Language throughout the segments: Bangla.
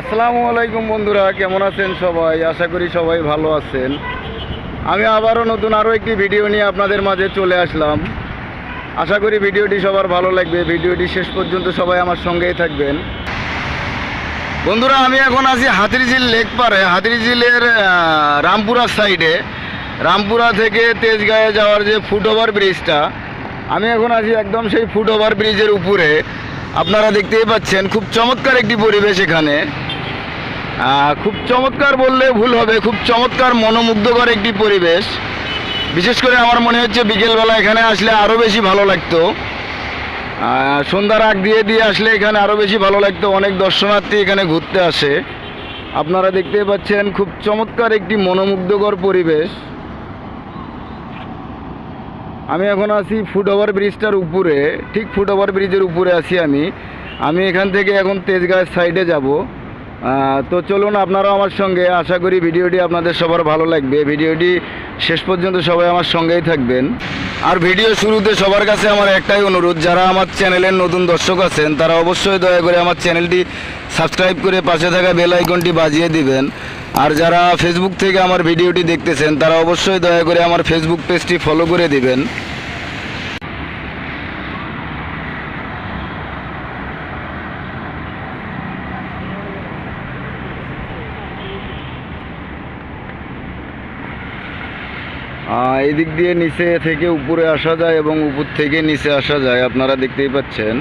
আসসালামু আলাইকুম বন্ধুরা কেমন আছেন সবাই? আশা করি সবাই ভালো আছেন। আমি আবারও নতুন আরও একটি ভিডিও নিয়ে আপনাদের মাঝে চলে আসলাম। আশা করি ভিডিওটি সবার ভালো লাগবে। ভিডিওটি শেষ পর্যন্ত সবাই আমার সঙ্গেই থাকবেন। বন্ধুরা আমি এখন আছি হাতিরঝিল লেক পারে হাতিরঝিলের আহ, রামপুরা সাইডে। রামপুরা থেকে তেজগাঁয়ে যাওয়ার যে ফুটওভার ব্রিজটা আমি এখন আছি একদম সেই ফুটওভার ব্রিজের উপরে। আপনারা দেখতেই পাচ্ছেন খুব চমৎকার একটি পরিবেশ এখানে। খুব চমৎকার বললে ভুল হবে, খুব চমৎকার মনোমুগ্ধকর একটি পরিবেশ। বিশেষ করে আমার মনে হচ্ছে বিকেলবেলা এখানে আসলে আরও বেশি ভালো লাগতো। সন্ধ্যার আগ দিয়ে দিয়ে আসলে এখানে আরও বেশি ভালো লাগতো, অনেক দর্শনার্থী এখানে ঘুরতে আসে। আপনারা দেখতে পাচ্ছেন খুব চমৎকার একটি মনোমুগ্ধকর পরিবেশ। আমি এখন আছি ফুট ওভার ব্রিজটার উপরে, ঠিক ফুট ওভার ব্রিজের উপরে আছি আমি। আমি এখান থেকে এখন তেজগাঁয়ের সাইডে যাব। তো চলুন আপনারাও আমার সঙ্গে। আশা করি ভিডিওটি আপনাদের সবার ভালো লাগবে। ভিডিওটি শেষ পর্যন্ত সবাই আমার সঙ্গেই থাকবেন। আর ভিডিও শুরুতে সবার কাছে আমার একটাই অনুরোধ, যারা আমার চ্যানেলের নতুন দর্শক আছেন, তারা অবশ্যই দয়া করে আমার চ্যানেলটি সাবস্ক্রাইব করে পাশে থাকা বেল আইকনটি বাজিয়ে দিবেন। আর যারা ফেসবুক থেকে আমার ভিডিওটি দেখতেছেন, তারা অবশ্যই দয়া করে আমার ফেসবুক পেজটি ফলো করে দিবেন। আহ, এই দিক দিয়ে নিচে থেকে উপরে আসা যায় এবং উপর থেকে নিচে আসা যায় আপনারা দেখতেই পাচ্ছেন।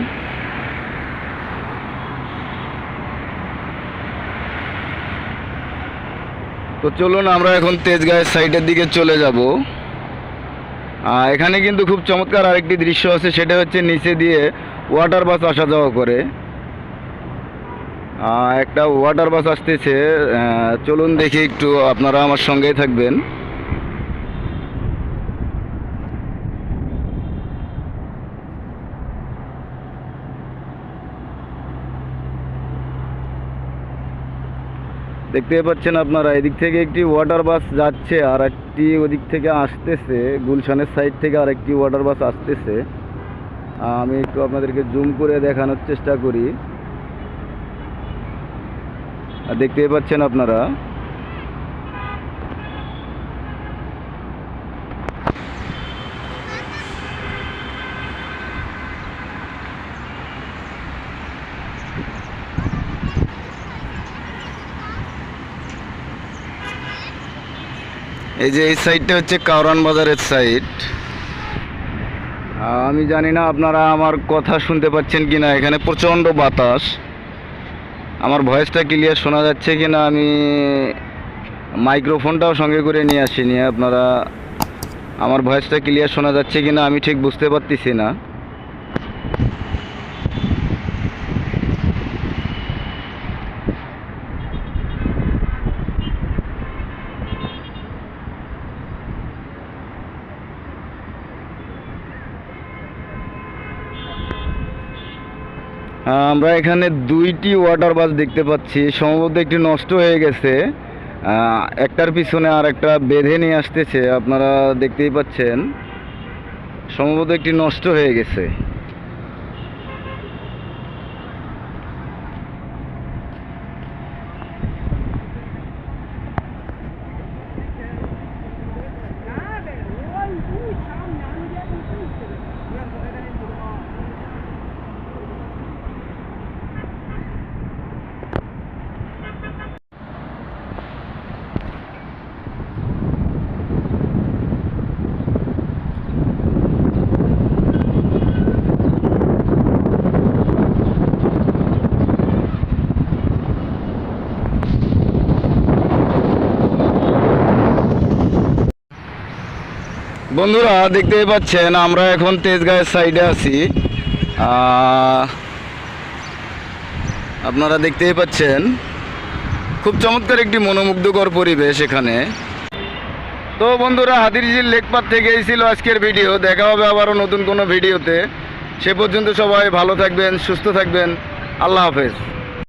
তো চলুন আমরা এখন তেজগাঁয়ের সাইডের দিকে চলে যাব। এখানে কিন্তু খুব চমৎকার আরেকটি দৃশ্য আছে সেটা হচ্ছে নিচে দিয়ে ওয়াটার বাস আসা যাওয়া করে। একটা ওয়াটার বাস আসতেছে। চলুন দেখি একটু আপনারা আমার সঙ্গেই থাকবেন। দেখতে পাচ্ছেন আপনারা, এদিক থেকে একটি ওয়াটার বাস যাচ্ছে, আর একটি ওদিক থেকে আসতেছে, গুলশানের সাইড থেকে আর একটি ওয়াটার বাস আসতেছে। আমি একটু আপনাদেরকে জুম করে দেখানোর চেষ্টা করি। আর দেখতেই পাচ্ছেন আপনারা এই যে এই সাইডটা হচ্ছে কাউরান বাজারের সাইড আমি জানি না আপনারা আমার কথা শুনতে পাচ্ছেন কি না এখানে প্রচণ্ড বাতাস। আমার ভয়েসটা ক্লিয়ার শোনা যাচ্ছে কি না আমি মাইক্রোফোনটাও সঙ্গে করে নিয়ে আসিনি, আপনারা আমার ভয়েসটা ক্লিয়ার শোনা যাচ্ছে কি না আমি ঠিক বুঝতে পারতেছি না। আমরা এখানে দুইটি ওয়াটার বাস দেখতে পাচ্ছি। সম্ভবত একটি নষ্ট হয়ে গেছে। একটার পিছনে আর একটা বেঁধে নিয়ে আসতেছে, আপনারা দেখতেই পাচ্ছেন। সম্ভবত একটি নষ্ট হয়ে গেছে। বন্ধুরা, দেখতেই পাচ্ছেন, আমরা এখন তেজগাঁয়ের সাইডে আছি। আপনারা দেখতেই পাচ্ছেন, খুব চমৎকার একটি মনোমুগ্ধকর পরিবেশ এখানে। তো বন্ধুরা, হাতিরঝিল লেকপাত থেকে এই ছিল আজকের ভিডিও দেখা হবে আবারও নতুন কোনো ভিডিওতে সে পর্যন্ত সবাই ভালো থাকবেন, সুস্থ থাকবেন। আল্লাহ হাফেজ।